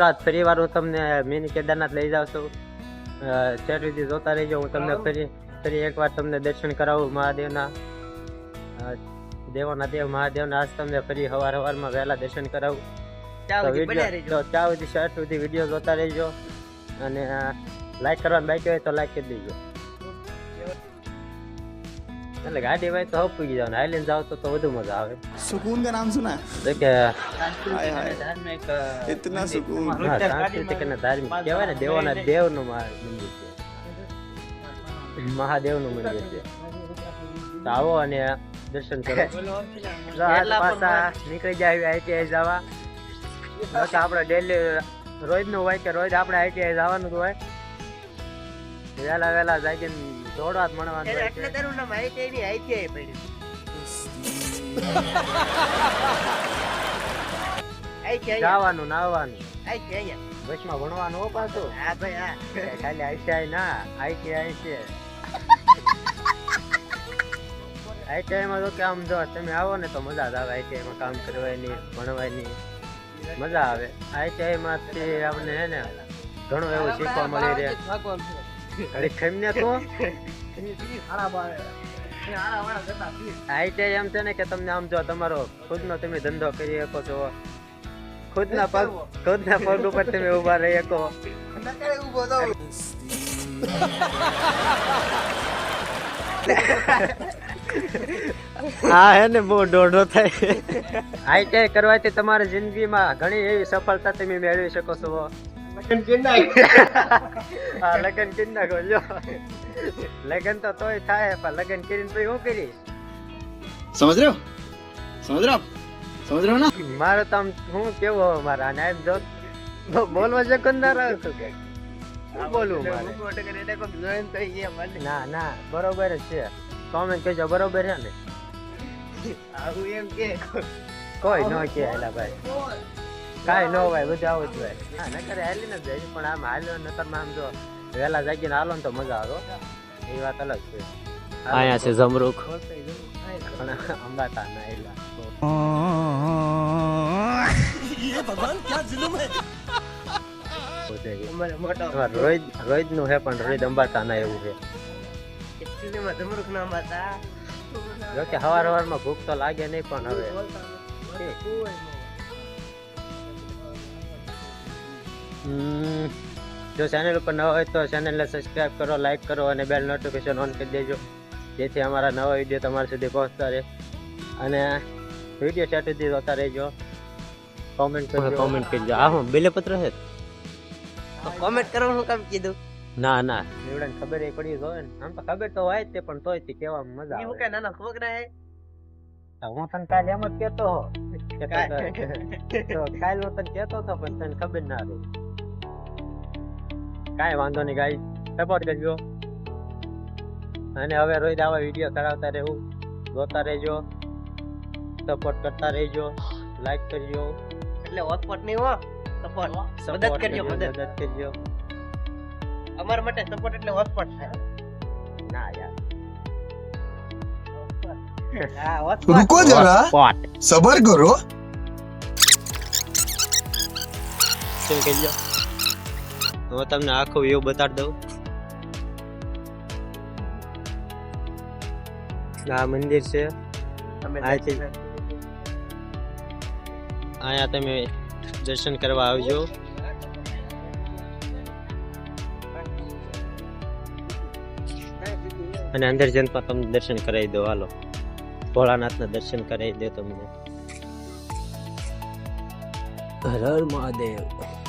આજ ફરી વાર હું તમને મિની કેદારનાથ લઈ જાઉં છું છેટ સુધી જોતા રહીજો. હું તમને ફરી ફરી એકવાર તમને દર્શન કરાવું મહાદેવના. દેવોના દેવ મહાદેવના આજ તમને ફરી હવાર હવારમાં વહેલા દર્શન કરાવું. તો ત્યાં સુધી શર્ટ સુધી વીડિયો જોતા રહેજો. અને લાઈક કરવાનું બાકી હોય તો લાઈક કરી દેજો. એટલે ગાડી ભાઈ તો પૂગી જાવ ને આઈલેન્ડ જાવ તો વધુ મજા આવે. સુકૂન કા નામ સુના તો ઇતના સુકૂન. સાંસ્કૃતિક અને ધાર્મિક. કહેવાય ને દેવાના દેવનું મંદિર છે. મહાદેવનું મંદિર છે. આવો અને દર્શન કરો. પાછા નીકળી જાય આઈટીઆઈ જવા. આપણે ડેલી રોજનું હોય કે રોજ આપણે આઈટીઆઈ જવાનું હોય. વહેલા વહેલા જાય દોડવા જ મળવાનું હોય એટલે તારું નામની ITI પડ્યું. જવાનું નાવાનું ITI અહીંયા. બસમાં ભણવાનું હો પાછું. હા ભાઈ હા. ખાલી આઈટીઆઈ ના આઈટીઆઈ છે. આઈટીઆઈ માં તો કે આમ જો તમે આવો ને તો મજા જ આવે. આઈટીઆઈ માં કામ કરવાની ભણવાની. મજા આવે. આઈટીઆઈ માંથી આપણને હે ને ઘણું એવું શીખવા મળી રહે. અરે ખમને તો? આઈટીઆઈ એમ છે ને કે તમને આમ જો તમારો ખુદનો તમે ધંધો કરી શકો છો. ખુદના પગ ખુદના પગ ઉપર તમે ઊભા રહી શકો. હા. હે ને બહુ દોઢો થાય. આઈટીઆઈ કરવાથી તમારી જિંદગીમાં ઘણી એવી સફળતા તમે મેળવી શકો છો. લગન કરી નાખો હા લગન કરી નાખો જો લગન તો તોય થાય પણ લગન કરીને પછી હું કરીશ? સમજ રહ્યો? સમજ રહ્યો? સમજ રહ્યો ને? મારો તો આમ હું કેવો હવે મારા? અને એમ જો બોલવા શકું ના રહ્યો છું કે શું બોલવું મારે? ના ના બરોબર છે. કોમેન્ટ કહેજો બરોબર છે ને? આવું એમ કે કોઈ ન કે એલા ભાઈ. કાંઈ ન હોય બધું આવું જ હોય. હા નકર હાલી ન જાય પણ આમ હાલ્યો નકરમાં આમ જો વહેલા જાગીને હાલો ને તો મજા આવે એ વાત અલગ છે. અહીંયા છે જમરૂખ પણ અંબાતા ના એલા. અમારે મોટો. રોહિત રોહિતનું હે પણ રોહિત અંબાતા ના એવું છે હતા હવાર હવાર ભૂખ તો લાગે નહીં પણ હવે. જો ચેનલ ઉપર નવા હોય તો ચેનલને સબસ્ક્રાઈબ કરો લાઈક કરો અને બેલ નોટિફિકેશન ઓન કરી દેજો. જેથી અમારા નવા વીડિયો તમારા સુધી પહોંચતા રહે. અને વીડિયો ચેટ સુધી જોતા રહેજો. કોમેન્ટ કરજો. કોમેન્ટ કરજો. આ હું બિલેપત્ર છે. તો કોમેન્ટ કરવાનું કામ કીધું? ના ના. એવડાને ખબર એ પડી ગયો હોય ને. આમ તો ખબર તો હોય તે પણ તોય તે કેવા મજા આવે. કઈ નાના છોકરા હે? હું તને કાલે એમ જ કે તને- તો કાલે હું તને કહેતો હતો પણ તને ખબર ના રહી. કાંઈ વાંધો નહીં ગાઈ સપોર્ટ કરજો. અને હવે રોજ આવા વીડિયો કરાવતા રહેવું. જોતા રહેજો. સપોર્ટ કરતા રહેજો. લાઈક કરજો. એટલે હોટપોટ નહીં હો. સપોર્ટ મદદ કરજો મદદ. કરજો. અમારા માટે સપોર્ટ એટલે હોટપોટ છે. ના યાર. રુકો જરા સબર કરો શું કહેજો હું તમને આખો વ્યૂ બતાડી દઉં. આ મંદિર છે. અમે અહીંયા તમે દર્શન કરવા આવજો. અને અંદર જઈને પણ તમને દર્શન કરાવી દો. હાલો. ભોળાનાથના દર્શન કરાવી દો તમને. હર હર મહાદેવ.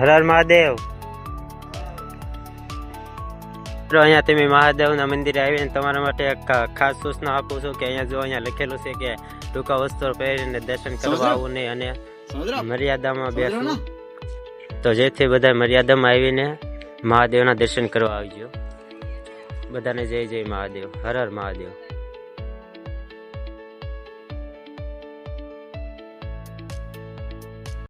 હર મહાદેવ. તો અહીંયા તમે મહાદેવના મંદિરે આવીને તમારા માટે ખાસ સૂચના આપું છું કે અહીંયા જો અહીંયા લખેલું છે કે ટૂંકા વસ્ત્રો પહેરીને દર્શન કરવા આવવું નહીં અને મર્યાદામાં બેસવું. તો જેથી બધા મર્યાદામાં આવીને મહાદેવના દર્શન કરવા આવજો. બધાને જય જય મહાદેવ. હર હર મહાદેવ.